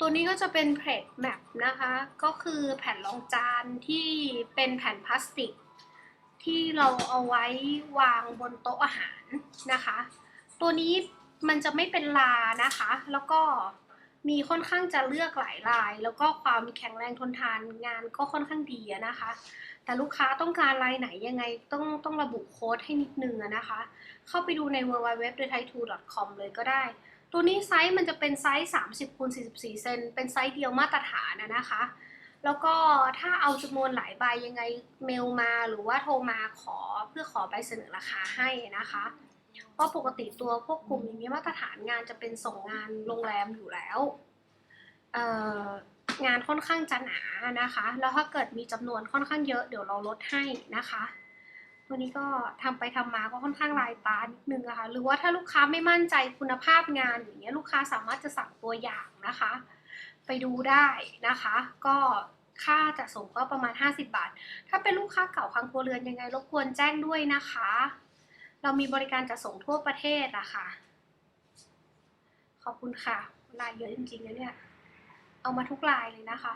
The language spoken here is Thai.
ตัวนี้ก็จะเป็นเพจแมปนะคะ ก็คือแผ่นรองจานที่เป็นแผ่นพลาสติก ที่เราเอาไว้วางบนโต๊ะอาหารนะคะ ตัวนี้มันจะไม่เป็นลานะคะ แล้วก็มีค่อนข้างจะเลือกหลายลาย แล้วก็ความแข็งแรงทนทานงานก็ค่อนข้างดีนะคะ แต่ลูกค้าต้องการลายไหนยังไงต้องต้องระบุโค้ดให้นิดนึงนะคะ เข้าไปดูใน w w w t h a i t o c o m เลยก็ได้ ตัวนี้ไซส์มันจะเป็นไซส์30คูณ44 เซนเป็นไซส์เดียวมาตรฐานนะคะ แล้วก็ถ้าเอาจำนวนหลายใบยังไงเมลมาหรือว่าโทรมาขอเพื่อขอใบเสนอราคาให้นะคะเพราะปกติตัวพวกกลุ่มอย่างนี้มาตรฐานงานจะเป็นส่งงานโรงแรมอยู่แล้วงานค่อนข้างจะหนานะคะ แล้วถ้าเกิดมีจำนวนค่อนข้างเยอะเดี๋ยวเราลดให้นะคะ ตัวนี้ก็ทำไปทำมาก็ค่อนข้างลายตานิดนึงอะคะ่ะหรือว่าถ้าลูกค้าไม่มั่นใจคุณภาพงานอย่างเงี้ยลูกค้าสามารถจะสั่งตัวอย่างนะคะ ไปดูได้นะคะ ก็ค่าจะส่งก็ประมาณ 50 บาท ถ้าเป็นลูกค้าเก่าครั้งครัวเรือนยังไงรบกวนแจ้งด้วยนะคะ เรามีบริการจัดส่งทั่วประเทศอะค่ะ ขอบคุณค่ะ ลายเยอะจริงๆนะเนี่ย เอามาทุกลายเลยนะคะ